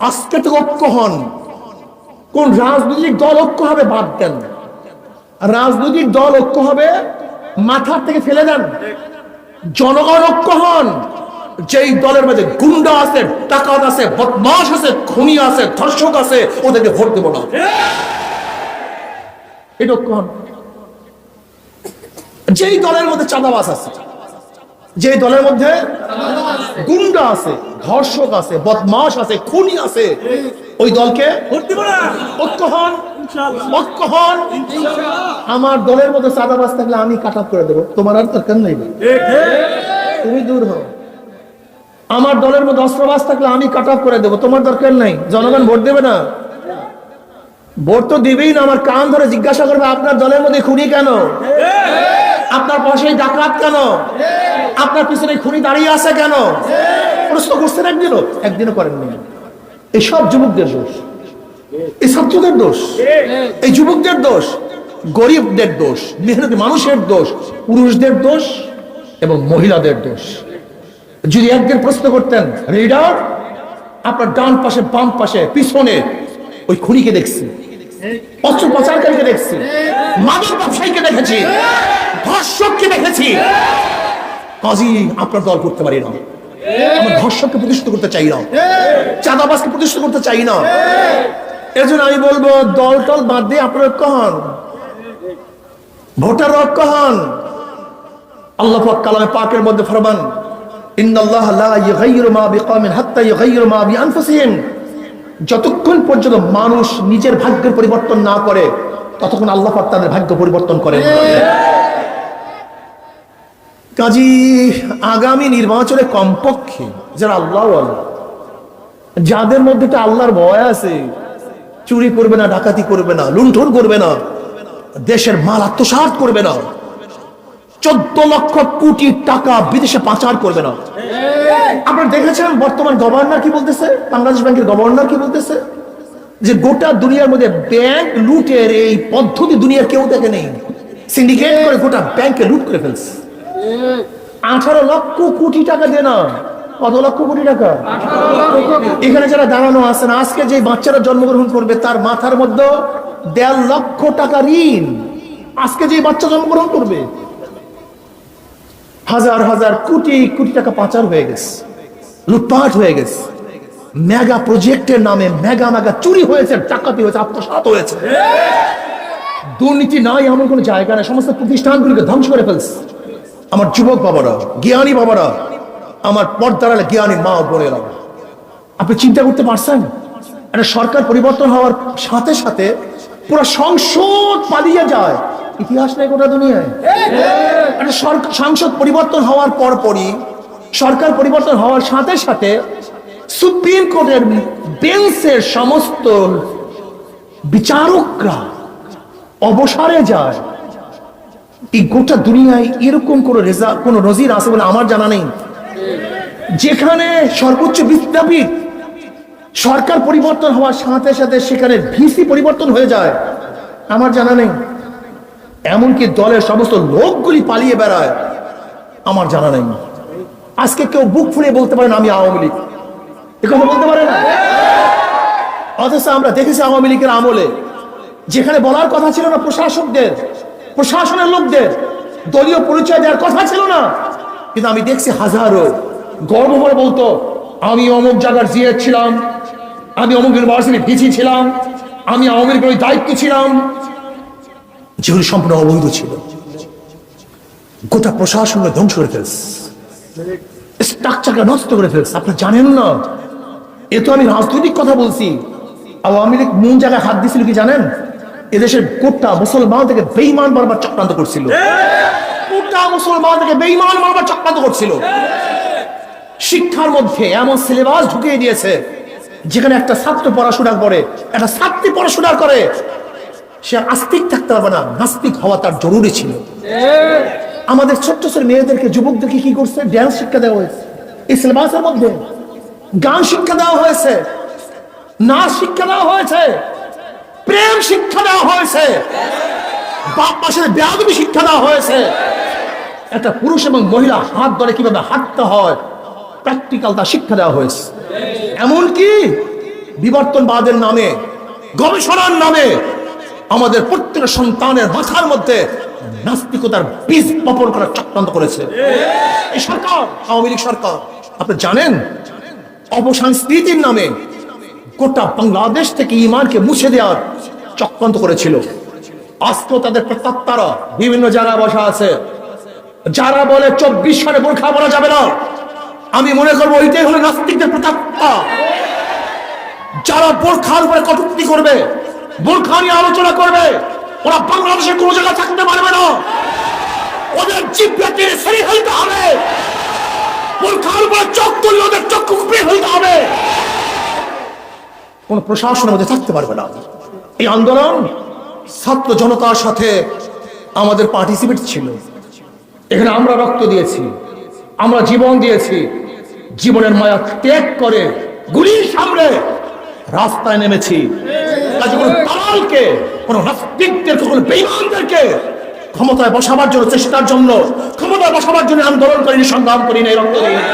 আজকে তো ঐক্য হন। কোন রাজনৈতিক দল ঐক্য হবে বাদ দেন। রাজনৈতিক দল ঐক্য হবে মাথার থেকে ফেলে দেন। জনগণ ঐক্য হন। যেই দলের মধ্যে গুন্ডা আছে টাকাত আছে বদমাস আছে, খুনি আছে, ধর্ষক আছে, ওদেরকে ভোট দেবো না। এটা ঐক্য হন। যেই দলের মধ্যে চাঁদাবাস আছে যে দলের মধ্যে গুন্ডা আছে ধর্ষক আছে বদমাস আছে খুনি আছে। ওই দলকে ঐক্য হন। ঐক্য হন। আমার দলের মধ্যে চাঁদাবাস থাকলে আমি কাট করে দেবো। তোমার আর দরকার নেই তুমি দূর হও। আমার দলের মধ্যে অস্ত্রবাস থাকলে আমি কাট করে দেবো। তোমার দরকার নাই। জনগণ ভোট দেবে না। ভোট তো দিবেই না। আমার কান ধরে জিজ্ঞাসা করবে আপনার দলের মধ্যে খুনি কেন? আপনার পাশেই ডাকাত কেন? আপনার পিছনে খুনি দাঁড়িয়ে আছে কেন? প্রশ্ন করছেন একদিনও একদিনও করেননি। এই সব যুবকদের দোষ। এই ছাত্রদের দোষ। এই যুবকদের দোষ, গরিবদের দোষ, মেহনতি মানুষের দোষ, পুরুষদের দোষ এবং মহিলাদের দোষ। যদি একদিন প্রশ্ন করতেন, রিডার, আপনার ডান পাশে, বাম পাশে, পিছনে ওই খুনিকে দেখছি অস্ত্র পাচারকারীকে দেখছি, মাদক ব্যবসায়ীকে দেখেছি দেখেছি কাজী, আপনার দল করতে পারি না। আমার ধর্ষককে প্রতিষ্ঠিত করতে চাই না। চাঁদাবাজকে প্রতিষ্ঠিত করতে চাই না। এর জন্য আমি বলব দল টল বাদ দিয়ে আপনার ঐক্য হন। ভোটার ঐক্য হন। আল্লাহ কালামে পাকের মধ্যে ফরমান যতক্ষণ পর্যন্ত মানুষ নিজের ভাগ্যের পরিবর্তন না করে, ততক্ষণ আল্লাহ তাদের ভাগ্য পরিবর্তন করেন। কাজী, আগামী নির্বাচনে কমপক্ষে যারা আল্লাহ যাদের মধ্যে তো আল্লাহর ভয় আছে, চুরি করবে না, ডাকাতি করবে না, লুণ্ঠন করবে না, দেশের মাল আত্মসাৎ করবে না, চোদ্দ লক্ষ কোটি টাকা বিদেশে পাচার করবে না। আপনারা দেখেছেন বর্তমান গভর্নর কি বলতেছে? বাংলাদেশ ব্যাংকের গভর্নর কি বলতেছে? যে গোটা দুনিয়ার মধ্যে ব্যাংক লুটের এই পদ্ধতি দুনিয়ার কেউ দেখে নেই। সিন্ডিকেট করে গোটা ব্যাংকে লুট করে ফেলছে। আঠারো লক্ষ কোটি টাকা দিয়ে না কত লক্ষ কোটি টাকা? এখানে যারা দাঁড়ানো আছে না আজকে যে বাচ্চারা জন্মগ্রহণ করবে, তার মাথার মধ্যে দেড় লক্ষ টাকা ঋণ। আজকে যে বাচ্চা জন্মগ্রহণ করবে, হাজার হাজার কোটি কোটি টাকা পাচার হয়ে গেছে, লুটপাট হয়ে গেছে। মেগা প্রজেক্টের নামে মেগা মেগা চুরি হয়েছে, ডাকাতি হয়েছে, আত্মসাৎ হয়েছে। দুর্নীতি নাই, এমন কোনো জায়গা নেই, সমস্ত প্রতিষ্ঠানগুলিকে ধ্বংস করে ফেলছে। আমার যুবক বাবারা, জ্ঞানী বাবারা, আমার পর্দার আলে জ্ঞানী মা বোনেরা। আপনি চিন্তা করতে পারছেন? একটা সরকার পরিবর্তন হওয়ার সাথে সাথে পুরো সংসদ পালিয়ে যায়। ইতিহাস নেই গোটা দুনিয়ায়। সংসদ পরিবর্তন হওয়ার পর পরই সরকার পরিবর্তন হওয়ার সাথে সাথে সুপ্রিম কোর্টের বেঞ্চের সমস্ত বিচারকরা অবসরে যায়। এই গোটা দুনিয়ায় এরকম কোন রেজা, কোন নজির আছে বলে আমার জানা নেই। যেখানে সর্বোচ্চ বিদ্যাপীঠ সরকার পরিবর্তন হওয়ার সাথে সাথে সেখানে ভিসি পরিবর্তন হয়ে যায়, আমার জানা নেই। এমনকি দলের সমস্ত লোকগুলি পালিয়ে বেড়ায়, আমার জানা নেই। আজকে কেউ বুক ফুলিয়ে বলতে পারে না আমি আওয়ামী লীগ। এ কথা বলতে পারে না? অথচ আমরা দেখেছি আওয়ামী লীগের আমলে, যেখানে বলার কথা ছিল না প্রশাসকদের প্রশাসনের লোকদের দলীয় পরিচয় দেওয়ার কথা ছিল না। কিন্তু আমি দেখছি হাজারো গর্ব করে বলতো, আমি অমুক জায়গার জিএ ছিলাম, আমি অমুক ইউনিভার্সিটি ভিসি ছিলাম, আমি আওয়ামী লীগের দায়িত্ব ছিলাম। যেগুলি সম্পূর্ণ অবৈধ ছিল। গোটা প্রশাসনকে ধ্বংস করে ফেলছে। স্ট্রাকচারটা নষ্ট করে ফেলছে। আপনি জানেন না? এ তো আমি রাজনৈতিক কথা বলছি। আওয়ামী লীগ কোন জায়গায় হাত দিছিল কি জানেন? এদেশের গোটা মুসলমান থেকে বেইমান বারবার চক্রান্ত করছিল। গোটা মুসলমান থেকে বেইমান বারবার চক্রান্ত করছিল। শিক্ষার মধ্যে এমন সিলেবাস ঢুকিয়ে দিয়েছে যেখানে একটা ছাত্র পড়াশোনা করে একটা ছাত্রী পড়াশোনা করে সে আস্তিক থাকতে পারবে না নাস্তিক হওয়া তার জরুরি ছিল। আমাদের ছোট্ট ছোট মেয়েদেরকে যুবক যুবকদেরকে কি করছে? ড্যান্স শিক্ষা দেওয়া হয়েছে। এই সিলেবাসের মধ্যে গান শিক্ষা দেওয়া হয়েছে নাচ শিক্ষা দেওয়া হয়েছে। প্রেম শিক্ষা দেওয়া হয়েছে। বাপ মাসের বেয়াদবি শিক্ষা দেওয়া হয়েছে। একটা পুরুষ এবং মহিলা হাত ধরে কীভাবে হাঁটতে হয় প্র্যাকটিক্যাল তা শিক্ষা দেওয়া হয়েছে। এমনকি বিবর্তনবাদের নামে, গবেষণার নামে আমাদের প্রত্যেক সন্তানের মাথার মধ্যে নাস্তিকতার বীজ বপন করার চক্রান্ত করেছে। এই সরকার, আওয়ামী লীগ সরকার, আপনি জানেন? অপসংস্কৃতির নামে গোটা বাংলাদেশ থেকে ইমানকে মুছে দেওয়ার চক্রান্ত করেছিল। আজকেও তাদের প্রত্যাত্মারা বিভিন্ন জায়গায় বসা আছে। যারা বলে চব্বিশ সালে বোরখা বলা যাবে না, আমি মনে করব ওইটাই হলো নাস্তিকদের প্রত্যাত্মা যারা বোরখার উপরে কটূক্তি করবে বোরখা নিয়ে আলোচনা করবে, ওরা বাংলাদেশের কোনো জায়গায় থাকতে পারবে না। ওদের জিভে টেনে সেরে ফেলতে হবে। বোরখার উপরে চোখ ওদের চক্ষু ফেলতে হবে। কোন প্রশাসনের মধ্যে থাকতে পারবে না। এই আন্দোলন ছাত্র জনতার সাথে আমাদের পার্টিসিপেট ছিল। এখানে আমরা রক্ত দিয়েছি, আমরা জীবন দিয়েছি, জীবনের মায়া ত্যাগ করে গুলির সামনে রাস্তায় নেমেছি। কোনো ক্ষমতায় বসাবার জন্য, চেষ্টার জন্য, ক্ষমতায় বসাবার জন্য আন্দোলন করিনি সংগ্রাম করিনি রক্ত দিইনি